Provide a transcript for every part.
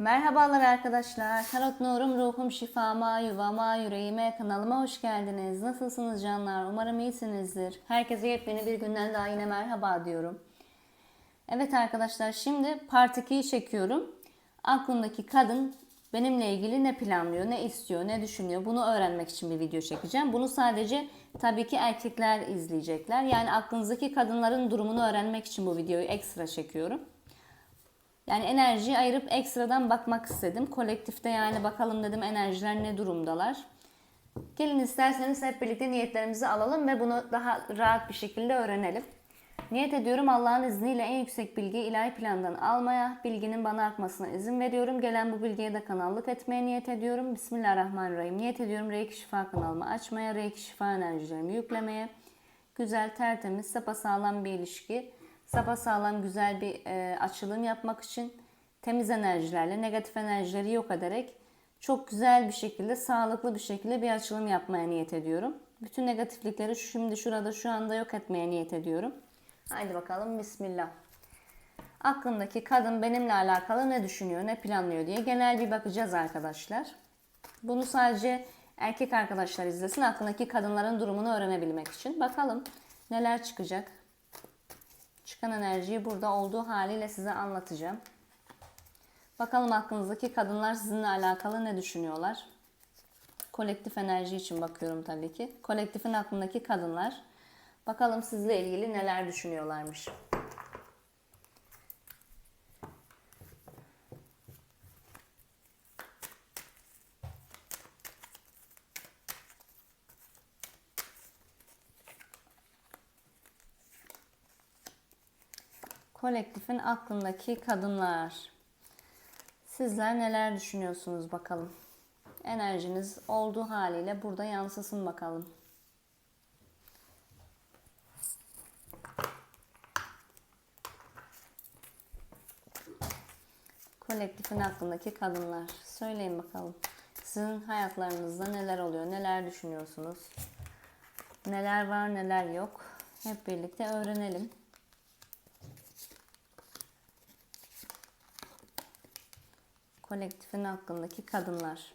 Merhabalar arkadaşlar. Tarot Nurum Ruhum Şifama Yuvama Yüreğime kanalıma hoş geldiniz. Nasılsınız canlar? Umarım iyisinizdir. Herkese yepyeni bir günden daha yine merhaba diyorum. Evet arkadaşlar şimdi part 2'yi çekiyorum. Aklımdaki kadın benimle ilgili ne planlıyor, ne istiyor, ne düşünüyor bunu öğrenmek için bir video çekeceğim. Bunu sadece tabii ki erkekler izleyecekler. Yani aklınızdaki kadınların durumunu öğrenmek için bu videoyu ekstra çekiyorum. Yani enerjiyi ayırıp ekstradan bakmak istedim. Kolektifte yani bakalım dedim enerjiler ne durumdalar. Gelin isterseniz hep birlikte niyetlerimizi alalım ve bunu daha rahat bir şekilde öğrenelim. Niyet ediyorum Allah'ın izniyle en yüksek bilgiyi ilahi plandan almaya, bilginin bana akmasına izin veriyorum. Gelen bu bilgiye de kanallık etmeye niyet ediyorum. Bismillahirrahmanirrahim. Niyet ediyorum Reiki Şifa kanalımı açmaya, Reiki Şifa enerjilerimi yüklemeye. Güzel, tertemiz, sapasağlam bir ilişki, sapasağlam güzel bir e, açılım yapmak için temiz enerjilerle, negatif enerjileri yok ederek çok güzel bir şekilde, sağlıklı bir şekilde bir açılım yapmaya niyet ediyorum. Bütün negatiflikleri şimdi şurada şu anda yok etmeye niyet ediyorum. Haydi bakalım bismillah. Aklımdaki kadın benimle alakalı ne düşünüyor, ne planlıyor diye genel bir bakacağız arkadaşlar. Bunu sadece erkek arkadaşlar izlesin aklındaki kadınların durumunu öğrenebilmek için. Bakalım neler çıkacak. Çıkan enerjiyi burada olduğu haliyle size anlatacağım. Bakalım aklınızdaki kadınlar sizinle alakalı ne düşünüyorlar. Kolektif enerji için bakıyorum tabii ki. Kolektifin aklındaki kadınlar Bakalım sizle ilgili neler düşünüyorlarmış. Kolektifin aklındaki kadınlar. Sizler neler düşünüyorsunuz bakalım. Enerjiniz olduğu haliyle burada yansısın bakalım. Kolektifin aklındaki kadınlar. Söyleyin bakalım. Sizin hayatlarınızda neler oluyor? Neler düşünüyorsunuz? Neler var, neler yok? Hep birlikte öğrenelim. Kolektifin aklındaki kadınlar.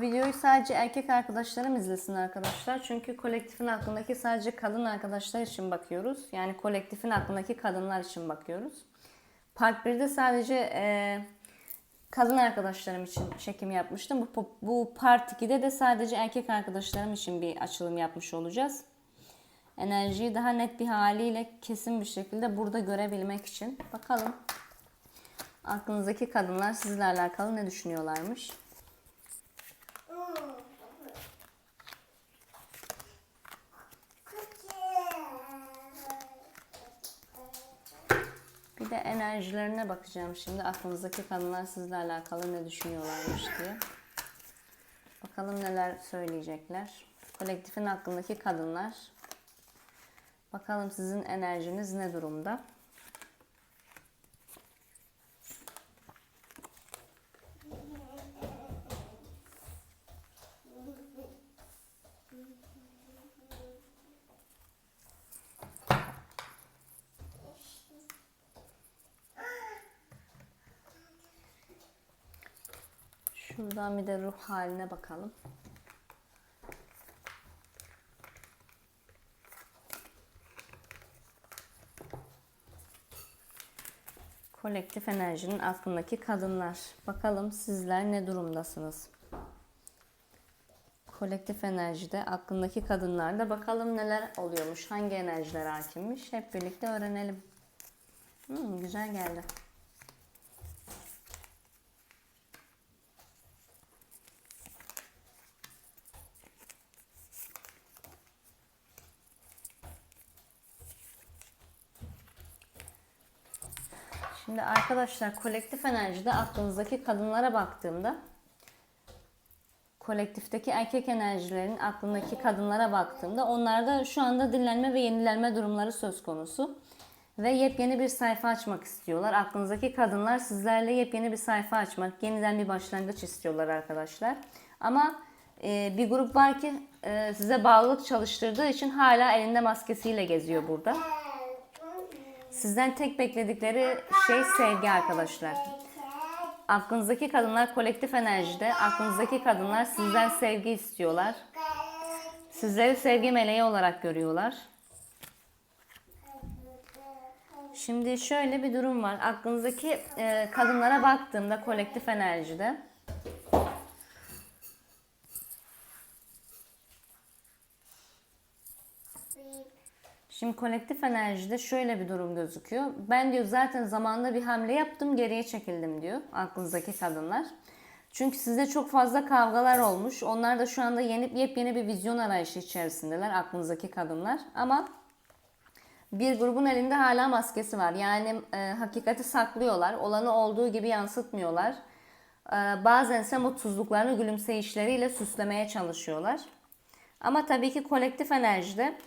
Videoyu sadece erkek arkadaşlarım izlesin arkadaşlar. Çünkü kolektifin aklındaki sadece kadın arkadaşlar için bakıyoruz. Yani kolektifin aklındaki kadınlar için bakıyoruz. Part 1'de sadece e, kadın arkadaşlarım için çekim yapmıştım. Bu, bu part 2'de de sadece erkek arkadaşlarım için bir açılım yapmış olacağız. Enerjiyi daha net bir haliyle kesin bir şekilde burada görebilmek için. Bakalım aklınızdaki kadınlar sizle alakalı ne düşünüyorlarmış. Bir de enerjilerine bakacağım şimdi. Aklınızdaki kadınlar sizle alakalı ne düşünüyorlarmış diye. Bakalım neler söyleyecekler. Kolektifin aklındaki kadınlar. Bakalım sizin enerjiniz ne durumda? Şuradan bir de ruh haline bakalım. Kolektif enerjinin aklındaki kadınlar. Bakalım sizler ne durumdasınız? Kolektif enerjide aklındaki kadınlarda bakalım neler oluyormuş, hangi enerjiler hakimmiş. Hep birlikte öğrenelim. Hmm, güzel geldi. Şimdi arkadaşlar kolektif enerjide aklınızdaki kadınlara baktığımda kolektifteki erkek enerjilerin aklındaki kadınlara baktığımda onlarda şu anda dinlenme ve yenilenme durumları söz konusu. Ve yepyeni bir sayfa açmak istiyorlar. Aklınızdaki kadınlar sizlerle yepyeni bir sayfa açmak, yeniden bir başlangıç istiyorlar arkadaşlar. Ama e, bir grup var ki e, size bağlılık çalıştırdığı için hala elinde maskesiyle geziyor burada. Sizden tek bekledikleri şey sevgi arkadaşlar. Aklınızdaki kadınlar kolektif enerjide. Aklınızdaki kadınlar sizden sevgi istiyorlar. Sizleri sevgi meleği olarak görüyorlar. Şimdi şöyle bir durum var. Aklınızdaki e, kadınlara baktığımda kolektif enerjide Şimdi kolektif enerjide şöyle bir durum gözüküyor. Ben diyor zaten zamanında bir hamle yaptım geriye çekildim diyor aklınızdaki kadınlar. Çünkü sizde çok fazla kavgalar olmuş. Onlar da şu anda yeni, yepyeni bir vizyon arayışı içerisindeler aklınızdaki kadınlar. Ama bir grubun elinde hala maskesi var. Yani e, hakikati saklıyorlar. Olanı olduğu gibi yansıtmıyorlar. E, bazen ise mutsuzluklarını gülümseyişleriyle süslemeye çalışıyorlar. Ama tabii ki kolektif enerjide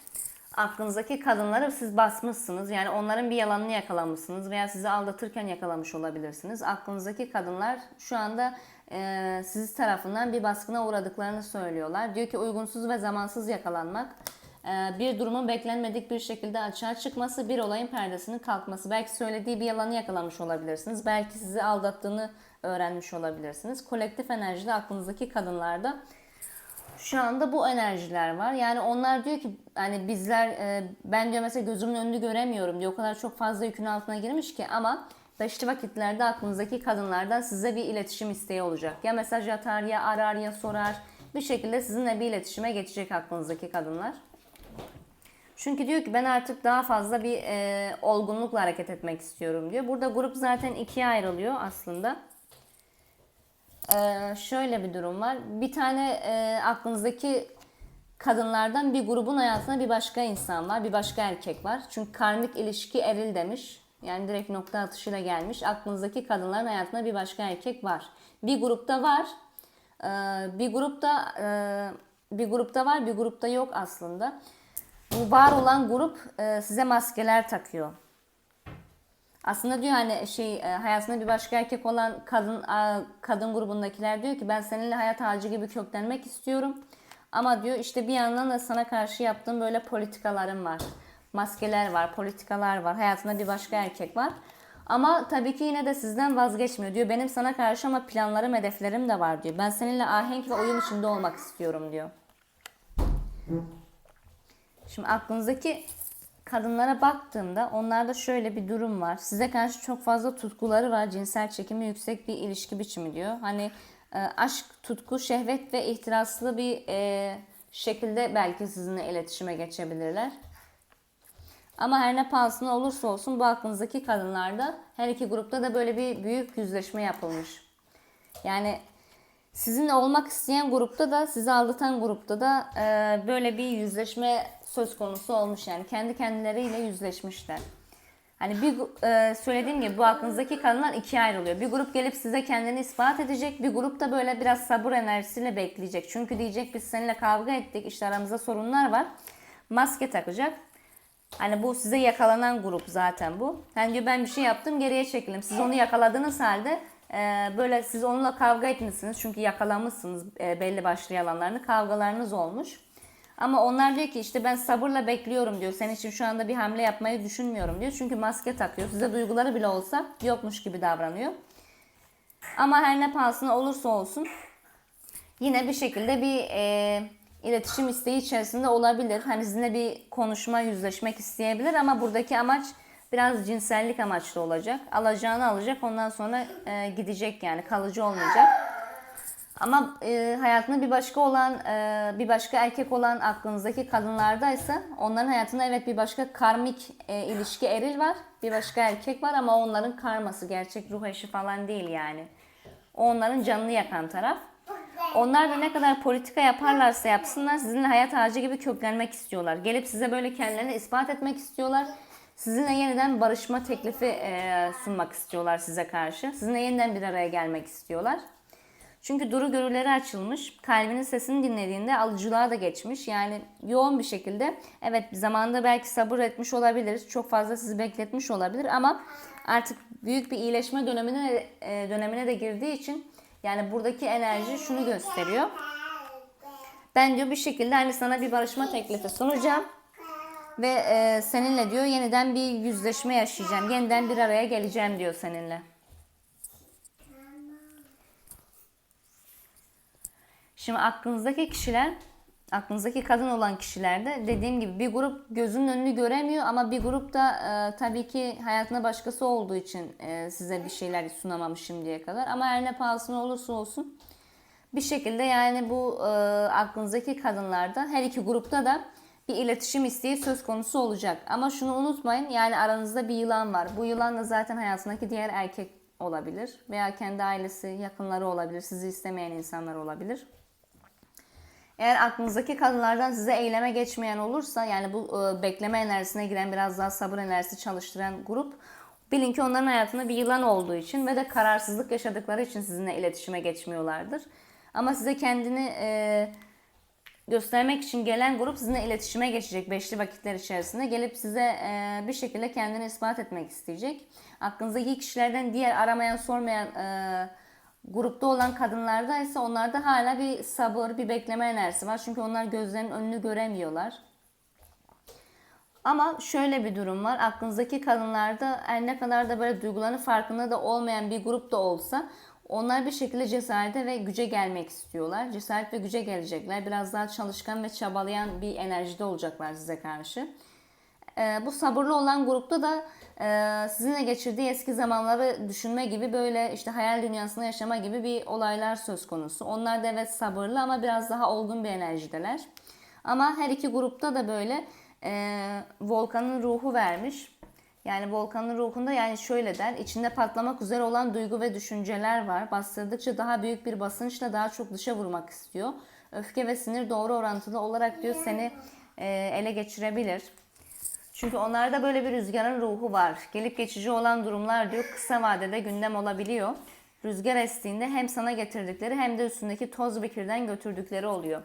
aklınızdaki kadınları siz basmışsınız. Yani onların bir yalanını yakalamışsınız veya sizi aldatırken yakalamış olabilirsiniz. Aklınızdaki kadınlar şu anda e, sizi tarafından bir baskına uğradıklarını söylüyorlar. Diyor ki uygunsuz ve zamansız yakalanmak, e, bir durumun beklenmedik bir şekilde açığa çıkması, bir olayın perdesinin kalkması. Belki söylediği bir yalanı yakalamış olabilirsiniz. Belki sizi aldattığını öğrenmiş olabilirsiniz. Kolektif enerjide aklınızdaki kadınlarda şu anda bu enerjiler var. Yani onlar diyor ki hani bizler e, ben diyor mesela gözümün önünü göremiyorum diyor. O kadar çok fazla yükün altına girmiş ki ama beşli vakitlerde aklınızdaki kadınlardan size bir iletişim isteği olacak. Ya mesaj atar ya arar ya sorar. Bir şekilde sizinle bir iletişime geçecek aklınızdaki kadınlar. Çünkü diyor ki ben artık daha fazla bir e, olgunlukla hareket etmek istiyorum diyor. Burada grup zaten ikiye ayrılıyor aslında. Ee, şöyle bir durum var. Bir tane e, aklınızdaki kadınlardan bir grubun hayatına bir başka insan var, bir başka erkek var. Çünkü karmik ilişki eril demiş. Yani direkt nokta atışıyla gelmiş. Aklınızdaki kadınların hayatında bir başka erkek var. Bir grupta var. Ee, bir grupta e, bir grupta var, bir grupta yok aslında. Bu var olan grup e, size maskeler takıyor. Aslında diyor hani şey e, hayatında bir başka erkek olan kadın kadın grubundakiler diyor ki ben seninle hayat ağacı gibi köklenmek istiyorum. Ama diyor işte bir yandan da sana karşı yaptığım böyle politikalarım var. Maskeler var, politikalar var. Hayatında bir başka erkek var. Ama tabii ki yine de sizden vazgeçmiyor diyor. Benim sana karşı ama planlarım, hedeflerim de var diyor. Ben seninle ahenk ve uyum içinde olmak istiyorum diyor. Şimdi aklınızdaki kadınlara baktığımda onlarda şöyle bir durum var. Size karşı çok fazla tutkuları var. Cinsel çekimi yüksek bir ilişki biçimi diyor. Hani e, aşk, tutku, şehvet ve ihtiraslı bir e, şekilde belki sizinle iletişime geçebilirler. Ama her ne pahasına olursa olsun bu aklınızdaki kadınlarda her iki grupta da böyle bir büyük yüzleşme yapılmış. Yani sizinle olmak isteyen grupta da sizi aldatan grupta da e, böyle bir yüzleşme söz konusu olmuş yani kendi kendileriyle yüzleşmişler. Hani bir e, söylediğim gibi bu aklınızdaki kadınlar ikiye ayrılıyor. Bir grup gelip size kendini ispat edecek. Bir grup da böyle biraz sabır enerjisiyle bekleyecek. Çünkü diyecek biz seninle kavga ettik. işte aramızda sorunlar var. Maske takacak. Hani bu size yakalanan grup zaten bu. Hani diyor ben bir şey yaptım geriye çekildim. Siz onu yakaladığınız halde e, böyle siz onunla kavga etmişsiniz. Çünkü yakalamışsınız e, belli başlı yalanlarını. Kavgalarınız olmuş. Ama onlar diyor ki işte ben sabırla bekliyorum diyor. Senin için şu anda bir hamle yapmayı düşünmüyorum diyor. Çünkü maske takıyor. Size duyguları bile olsa yokmuş gibi davranıyor. Ama her ne pahasına olursa olsun yine bir şekilde bir e, iletişim isteği içerisinde olabilir. Hani sizinle bir konuşma, yüzleşmek isteyebilir ama buradaki amaç biraz cinsellik amaçlı olacak. Alacağını alacak ondan sonra e, gidecek yani kalıcı olmayacak. Ama e, hayatında bir başka olan, e, bir başka erkek olan aklınızdaki kadınlardaysa onların hayatında evet bir başka karmik e, ilişki eril var. Bir başka erkek var ama onların karması gerçek ruh eşi falan değil yani. O onların canını yakan taraf. Onlar da ne kadar politika yaparlarsa yapsınlar sizinle hayat ağacı gibi köklenmek istiyorlar. Gelip size böyle kendilerini ispat etmek istiyorlar. Sizinle yeniden barışma teklifi e, sunmak istiyorlar size karşı. Sizinle yeniden bir araya gelmek istiyorlar. Çünkü duru görüleri açılmış. Kalbinin sesini dinlediğinde alıcılığa da geçmiş. Yani yoğun bir şekilde evet zamanda belki sabır etmiş olabilir. Çok fazla sizi bekletmiş olabilir ama artık büyük bir iyileşme dönemine e, dönemine de girdiği için yani buradaki enerji şunu gösteriyor. Ben diyor bir şekilde hani sana bir barışma teklifi sunacağım. Ve e, seninle diyor yeniden bir yüzleşme yaşayacağım. Yeniden bir araya geleceğim diyor seninle. Şimdi aklınızdaki kişiler, aklınızdaki kadın olan kişilerde dediğim gibi bir grup gözünün önünü göremiyor ama bir grup da e, tabii ki hayatında başkası olduğu için e, size bir şeyler sunamamış şimdiye kadar. Ama her ne pahasına olursa olsun bir şekilde yani bu e, aklınızdaki kadınlarda her iki grupta da bir iletişim isteği söz konusu olacak. Ama şunu unutmayın yani aranızda bir yılan var. Bu yılan da zaten hayatındaki diğer erkek olabilir veya kendi ailesi, yakınları olabilir, sizi istemeyen insanlar olabilir. Eğer aklınızdaki kadınlardan size eyleme geçmeyen olursa yani bu e, bekleme enerjisine giren biraz daha sabır enerjisi çalıştıran grup bilin ki onların hayatında bir yılan olduğu için ve de kararsızlık yaşadıkları için sizinle iletişime geçmiyorlardır. Ama size kendini e, göstermek için gelen grup sizinle iletişime geçecek beşli vakitler içerisinde. Gelip size e, bir şekilde kendini ispat etmek isteyecek. Aklınızdaki kişilerden diğer aramayan sormayan e, grupta olan kadınlarda ise onlarda hala bir sabır, bir bekleme enerjisi var. Çünkü onlar gözlerinin önünü göremiyorlar. Ama şöyle bir durum var. Aklınızdaki kadınlarda her ne kadar da böyle duygularının farkında da olmayan bir grup da olsa onlar bir şekilde cesarete ve güce gelmek istiyorlar. Cesaret ve güce gelecekler. Biraz daha çalışkan ve çabalayan bir enerjide olacaklar size karşı. Ee, bu sabırlı olan grupta da sizinle geçirdiği eski zamanları düşünme gibi böyle işte hayal dünyasında yaşama gibi bir olaylar söz konusu. Onlar da evet sabırlı ama biraz daha olgun bir enerjideler. Ama her iki grupta da böyle e, volkanın ruhu vermiş. Yani volkanın ruhunda yani şöyle der, içinde patlamak üzere olan duygu ve düşünceler var. Bastırdıkça daha büyük bir basınçla daha çok dışa vurmak istiyor. Öfke ve sinir doğru orantılı olarak diyor seni e, ele geçirebilir. Çünkü onlarda böyle bir rüzgarın ruhu var. Gelip geçici olan durumlar diyor kısa vadede gündem olabiliyor. Rüzgar estiğinde hem sana getirdikleri hem de üstündeki toz bir kirden götürdükleri oluyor.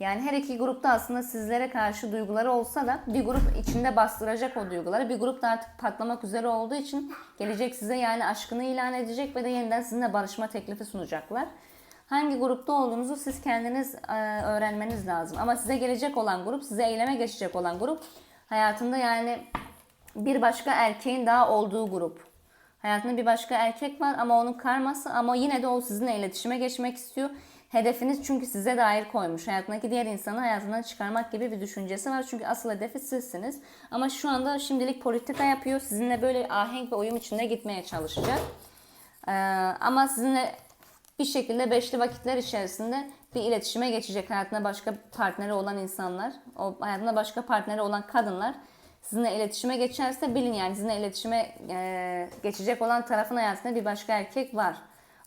Yani her iki grupta aslında sizlere karşı duyguları olsa da bir grup içinde bastıracak o duyguları. Bir grup da artık patlamak üzere olduğu için gelecek size yani aşkını ilan edecek ve de yeniden sizinle barışma teklifi sunacaklar. Hangi grupta olduğunuzu siz kendiniz e, öğrenmeniz lazım. Ama size gelecek olan grup, size eyleme geçecek olan grup hayatında yani bir başka erkeğin daha olduğu grup. Hayatında bir başka erkek var ama onun karması ama yine de o sizinle iletişime geçmek istiyor. Hedefiniz çünkü size dair koymuş. Hayatındaki diğer insanı hayatından çıkarmak gibi bir düşüncesi var. Çünkü asıl hedefi sizsiniz. Ama şu anda şimdilik politika yapıyor. Sizinle böyle ahenk ve uyum içinde gitmeye çalışacak. Ee, ama sizinle bir şekilde beşli vakitler içerisinde bir iletişime geçecek. Hayatında başka partneri olan insanlar, o hayatında başka partneri olan kadınlar sizinle iletişime geçerse bilin yani sizinle iletişime e, geçecek olan tarafın hayatında bir başka erkek var.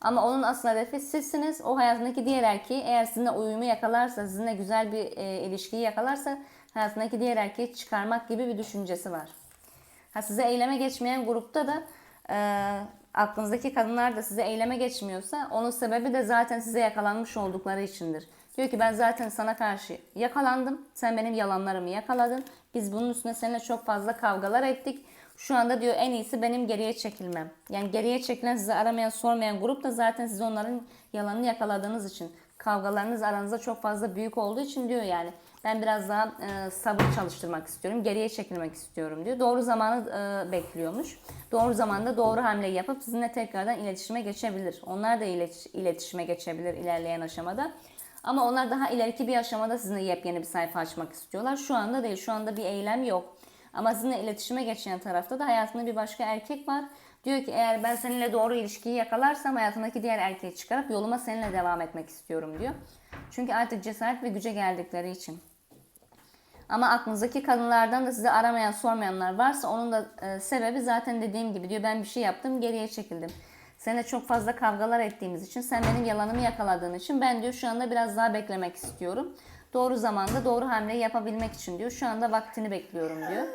Ama onun asıl hedefi sizsiniz. O hayatındaki diğer erkeği eğer sizinle uyumu yakalarsa, sizinle güzel bir e, ilişkiyi yakalarsa hayatındaki diğer erkeği çıkarmak gibi bir düşüncesi var. Ha, size eyleme geçmeyen grupta da e, aklınızdaki kadınlar da size eyleme geçmiyorsa onun sebebi de zaten size yakalanmış oldukları içindir. Diyor ki ben zaten sana karşı yakalandım. Sen benim yalanlarımı yakaladın. Biz bunun üstüne seninle çok fazla kavgalar ettik. Şu anda diyor en iyisi benim geriye çekilmem. Yani geriye çekilen sizi aramayan sormayan grup da zaten siz onların yalanını yakaladığınız için. Kavgalarınız aranızda çok fazla büyük olduğu için diyor yani. Ben biraz daha e, sabır çalıştırmak istiyorum. Geriye çekilmek istiyorum diyor. Doğru zamanı e, bekliyormuş. Doğru zamanda doğru hamle yapıp sizinle tekrardan iletişime geçebilir. Onlar da iletiş, iletişime geçebilir ilerleyen aşamada. Ama onlar daha ileriki bir aşamada sizinle yepyeni bir sayfa açmak istiyorlar. Şu anda değil. Şu anda bir eylem yok. Ama sizinle iletişime geçen tarafta da hayatında bir başka erkek var. Diyor ki eğer ben seninle doğru ilişkiyi yakalarsam hayatındaki diğer erkeği çıkarıp yoluma seninle devam etmek istiyorum diyor. Çünkü artık cesaret ve güce geldikleri için. Ama aklınızdaki kadınlardan da size aramayan sormayanlar varsa onun da e, sebebi zaten dediğim gibi diyor ben bir şey yaptım geriye çekildim. Seninle çok fazla kavgalar ettiğimiz için sen benim yalanımı yakaladığın için ben diyor şu anda biraz daha beklemek istiyorum. Doğru zamanda doğru hamleyi yapabilmek için diyor. Şu anda vaktini bekliyorum diyor.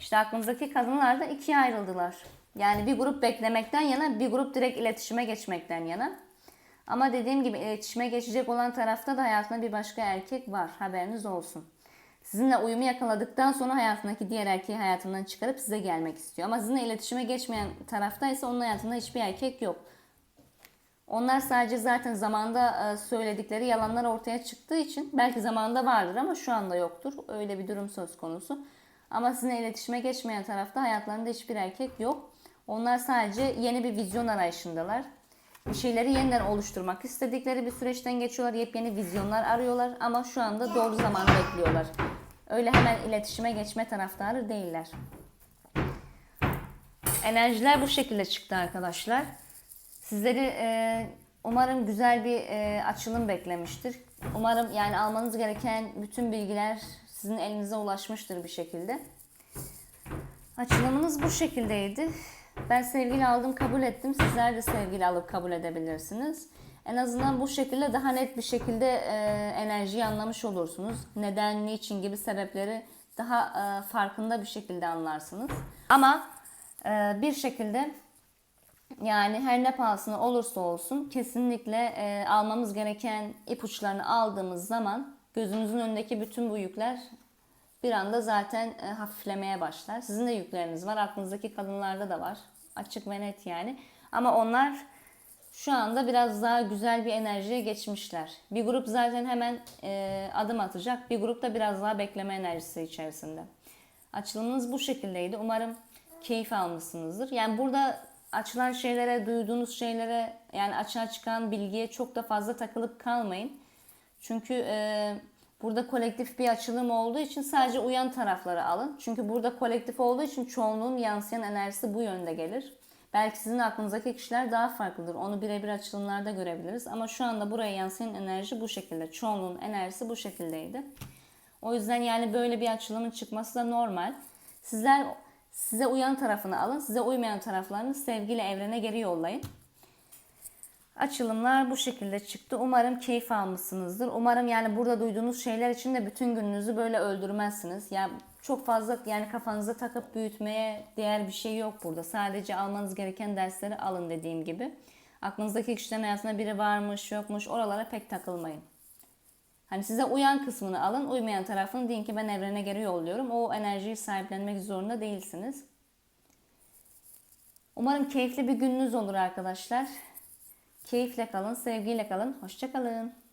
İşte aklımızdaki kadınlar da ikiye ayrıldılar. Yani bir grup beklemekten yana, bir grup direkt iletişime geçmekten yana. Ama dediğim gibi iletişime geçecek olan tarafta da hayatında bir başka erkek var. Haberiniz olsun. Sizinle uyumu yakaladıktan sonra hayatındaki diğer erkeği hayatından çıkarıp size gelmek istiyor. Ama sizinle iletişime geçmeyen tarafta ise onun hayatında hiçbir erkek yok. Onlar sadece zaten zamanda e, söyledikleri yalanlar ortaya çıktığı için belki zamanda vardır ama şu anda yoktur. Öyle bir durum söz konusu. Ama sizinle iletişime geçmeyen tarafta hayatlarında hiçbir erkek yok. Onlar sadece yeni bir vizyon arayışındalar. Bir şeyleri yeniden oluşturmak istedikleri bir süreçten geçiyorlar. Yepyeni vizyonlar arıyorlar ama şu anda doğru zamanı bekliyorlar. Öyle hemen iletişime geçme taraftarı değiller. Enerjiler bu şekilde çıktı arkadaşlar. Sizleri e, umarım güzel bir e, açılım beklemiştir. Umarım yani almanız gereken bütün bilgiler sizin elinize ulaşmıştır bir şekilde. Açılımınız bu şekildeydi. Ben sevgili aldım kabul ettim. Sizler de sevgili alıp kabul edebilirsiniz. En azından bu şekilde daha net bir şekilde e, enerjiyi anlamış olursunuz. Neden, niçin gibi sebepleri daha e, farkında bir şekilde anlarsınız. Ama e, bir şekilde yani her ne pahasına olursa olsun kesinlikle e, almamız gereken ipuçlarını aldığımız zaman gözümüzün önündeki bütün bu yükler bir anda zaten e, hafiflemeye başlar. Sizin de yükleriniz var. Aklınızdaki kadınlarda da var. Açık ve net yani. Ama onlar şu anda biraz daha güzel bir enerjiye geçmişler. Bir grup zaten hemen e, adım atacak. Bir grup da biraz daha bekleme enerjisi içerisinde. Açılımınız bu şekildeydi. Umarım keyif almışsınızdır. Yani burada açılan şeylere, duyduğunuz şeylere yani açığa çıkan bilgiye çok da fazla takılıp kalmayın. Çünkü e, burada kolektif bir açılım olduğu için sadece uyan tarafları alın. Çünkü burada kolektif olduğu için çoğunluğun yansıyan enerjisi bu yönde gelir. Belki sizin aklınızdaki kişiler daha farklıdır. Onu birebir açılımlarda görebiliriz. Ama şu anda buraya yansıyan enerji bu şekilde. Çoğunluğun enerjisi bu şekildeydi. O yüzden yani böyle bir açılımın çıkması da normal. Sizler size uyan tarafını alın. Size uymayan taraflarını sevgiyle evrene geri yollayın. Açılımlar bu şekilde çıktı. Umarım keyif almışsınızdır. Umarım yani burada duyduğunuz şeyler için de bütün gününüzü böyle öldürmezsiniz. Yani çok fazla yani kafanıza takıp büyütmeye değer bir şey yok burada. Sadece almanız gereken dersleri alın dediğim gibi. Aklınızdaki kişilerin hayatında biri varmış yokmuş oralara pek takılmayın. Hani size uyan kısmını alın, uymayan tarafını deyin ki ben evrene geri yolluyorum. O enerjiyi sahiplenmek zorunda değilsiniz. Umarım keyifli bir gününüz olur arkadaşlar. Keyifle kalın, sevgiyle kalın. Hoşçakalın.